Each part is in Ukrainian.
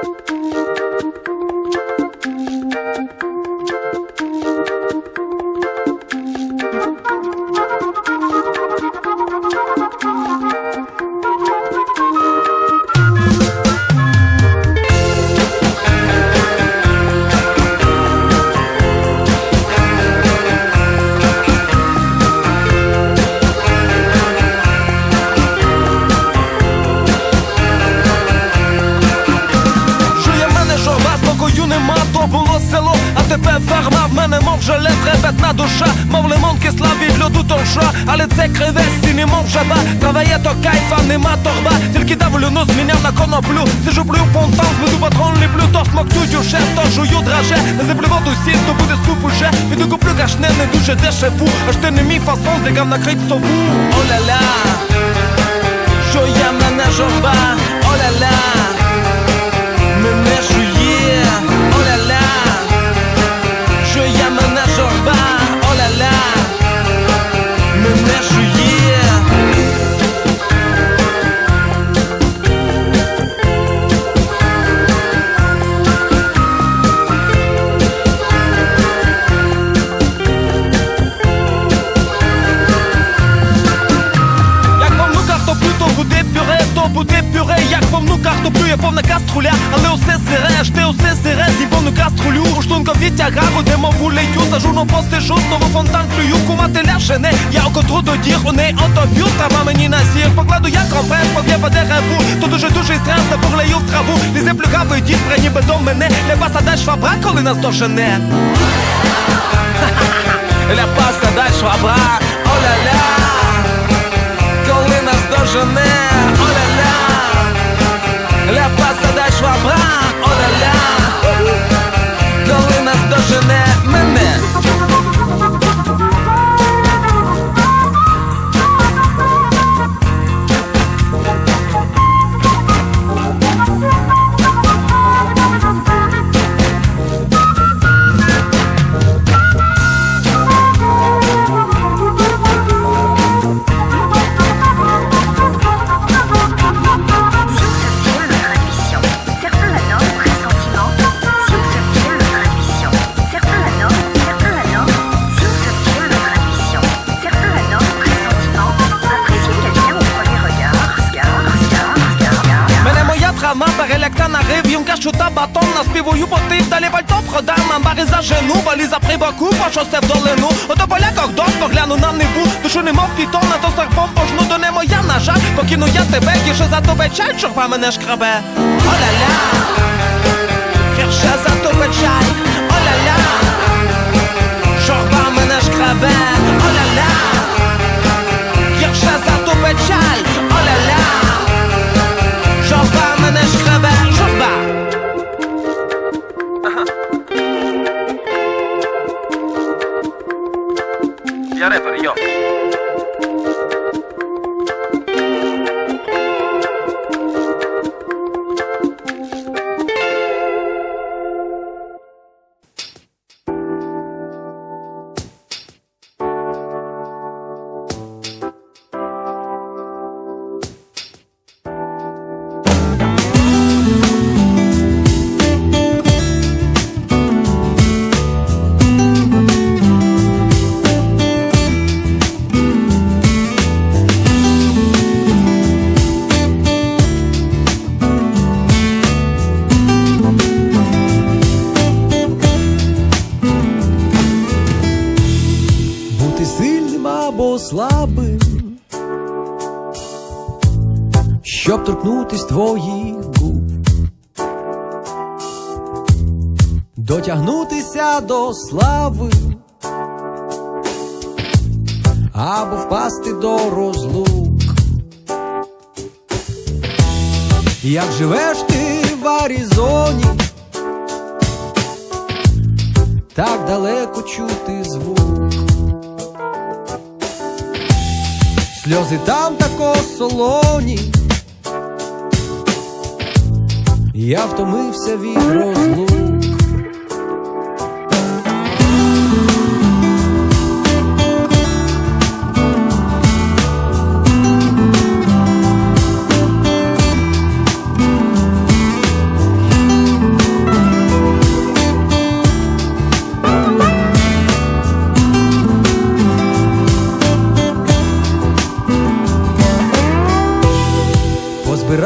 Thank you. Мов желе, трепетна душа, мов лимон кисла від льоду торша, але це кривесті, не мов жаба, Travaє то кайфа, нема торба, тільки давлю нос зміняв на коноплю, сижу плю фонтан, зведу патрон, ліплю, то смоктю шест, то жую драже, не зиплю воду сіль, то буде суп уже, піду куплю кашне, не дуже дешеву, аж ти не мій фасон, злягав накрить сову, о-ля-ля, що я мене журба, о-ля-ля, відтягав, де мов вулею, сажу на постежу, знову фонтан плюю, кумати ляшене, я окотру до дір, у неї отоб'ю, трава мені на сір, покладу я компрес, поб'є дереву, то дуже дуже страх, забурлею в траву, лізе плюгавий дід, при ніби до мене, не баса дай швабра, коли нас дожене. Ля паса дай швабра, о-ля-ля. Коли нас дожене, травма та на рив кажу та батон наспівую, бо ти далі пальто продам Нам бари за жену, валіза при боку, по шосе в долину Ото поля дом погляну на ниву Душу немов пітона, то серпом пожну, то не моя на жаль Покину я тебе, гірше за тебе чай, чорба мене шкрабе О-ля-ля Гірше за тебе слабим, щоб торкнутись твоїх губ, дотягнутися до слави, або впасти до розлук. Як живеш ти в Аризоні, так далеко чути звук. Сльози там тако солоні. Я втомився від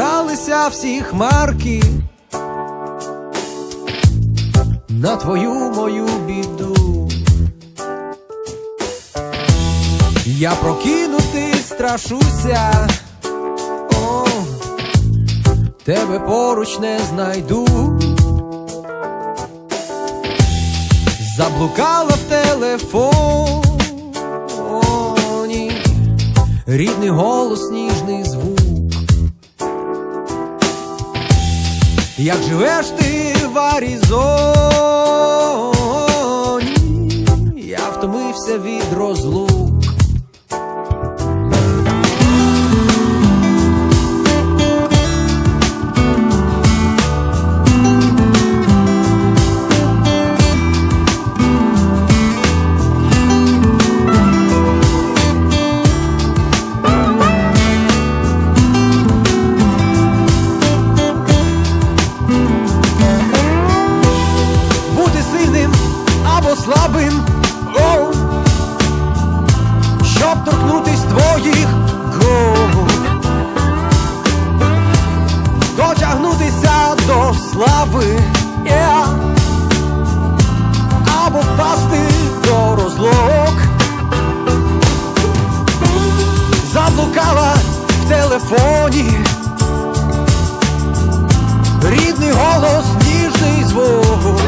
розлук. всі хмарки, на твою мою біду. Я прокинути страшуся, о, тебе поруч не знайду. Заблукала в телефоні, рідний голос, ніжний звук. Як живеш ти в Арізоні, я втомився від розлук. Або впасти до розлук, заблукала в телефоні. Рідний голос, ніжний звук,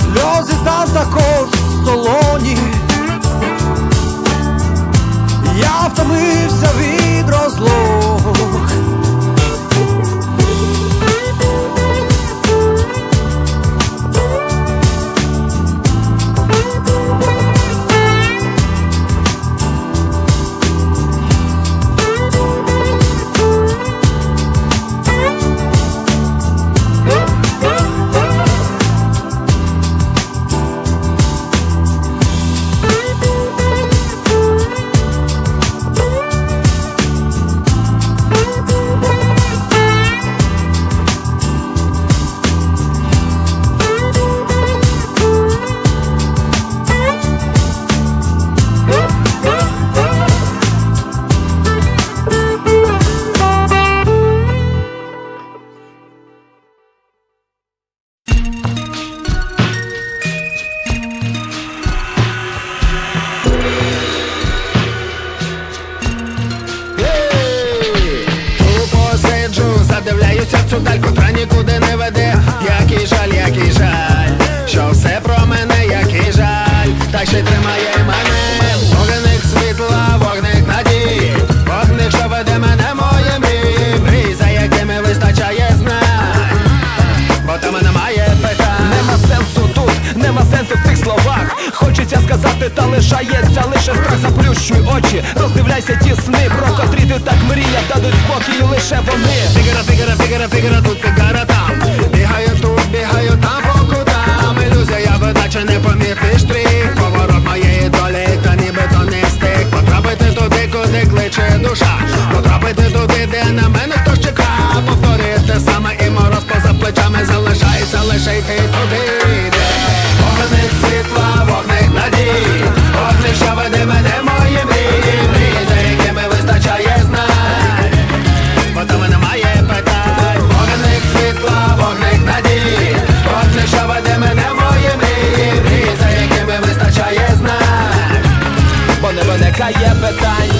сльози там також солоні. Я втомився від Хочеться сказати, та лишається лише страх. Заплющуй очі. Роздивляйся ті сни, про котрі ти так мріяв, дадуть спокій лише вони. Фігара, фігара, фігара, фігара, тут фігара там Бігаю тут, бігаю там по кутам. Ілюзія видача не помітний штрих Поворот моєї долі, та ніби то не стик. Потрапити туди, куди кличе душа. Потрапити туди, де на мене хтось чекав Повторює те саме і мороз поза плечами Залишається. Лише йти туди, не виникає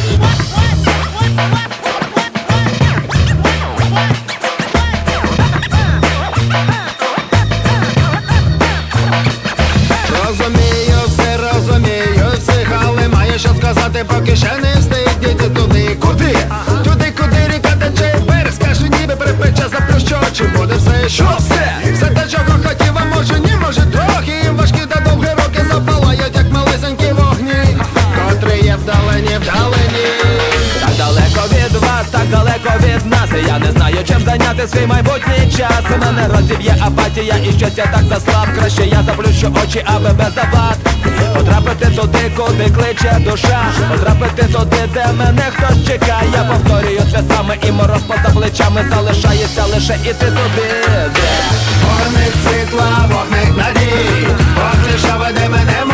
апатія і щось я так заслаб. Краще я заплющу очі, аби без завад. Потрапити туди, куди кличе душа. Потрапити туди, де мене хтось чекає. Я повторюю це саме, і мороз поза плечами залишається лише іти туди. де Горник світла, вогник надій Вогник, що веде мене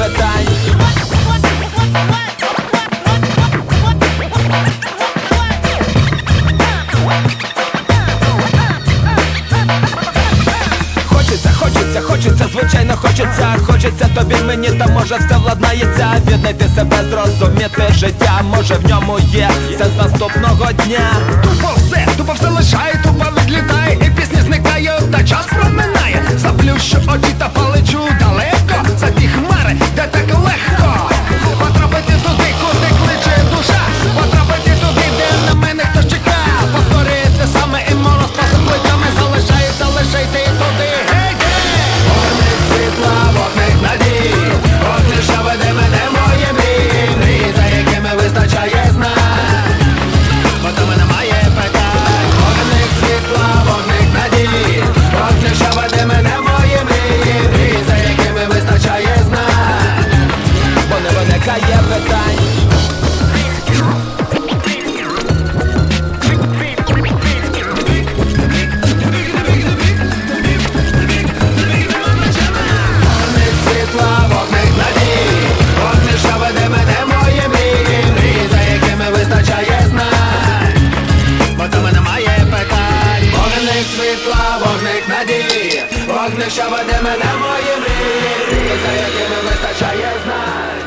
питань. Хочеться, хочеться, звичайно, хочеться, хочеться тобі, мені та може все владнається Віднайти себе, зрозуміти життя, може в ньому є все з наступного дня. Тупо все, тупо все лишає, тупо відлітає, і пісня зникає, та час проминає, заплющу очі та пал. Вогник, що веде мене в мої мрії Мрії, за якими вистачає знань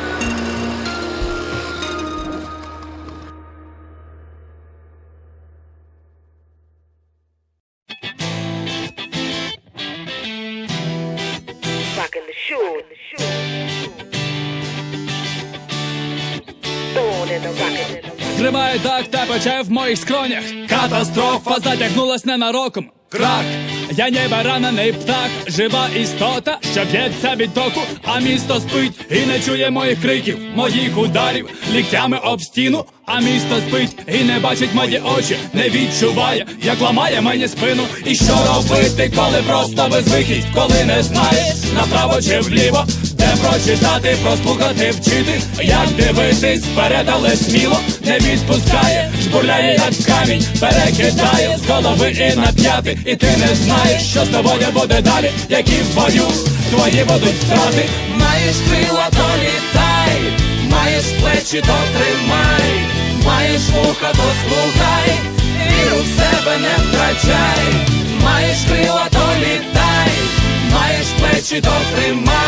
Rockin' the shoe. Born in the rockin' Зриває дах та пече в моїх скронях. Катастрофа затягнулась ненароком. Крах, я не баранений птах, жива істота, що б'ється від току, а місто спить і не чує моїх криків, моїх ударів, ліктями об стіну, а місто спить і не бачить мої очі, не відчуває, як ламає мені спину. І що робити, коли просто безвихідь, коли не знаєш направо чи вліво, прочитати, прослухати, вчити, як дивитись вперед, але сміло не відпускає, жбурляє як камінь, перекидає з голови і на п'яти, і ти не знаєш, що з тобою буде далі, які в бою твої будуть втрати. Маєш крила, то літай, маєш плечі, то тримай, маєш вуха, то слухай, віру в себе не втрачай, маєш крила, то літай, маєш плечі, то тримай,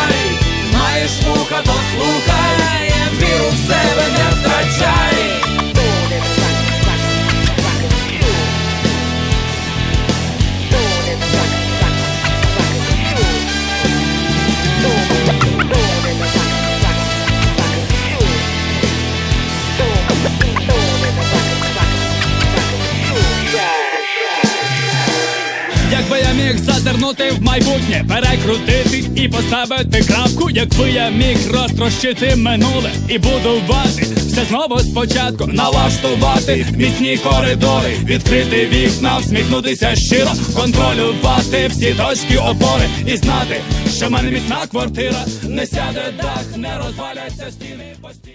міг зазирнути в майбутнє, перекрутити і поставити крапку, якби я міг розтрощити минуле і будувати все знову спочатку, налаштувати міцні коридори, відкрити вікна, всміхнутися щиро, контролювати всі точки опори і знати, що в мене міцна квартира, не сяде дах, не розваляться стіни постійно.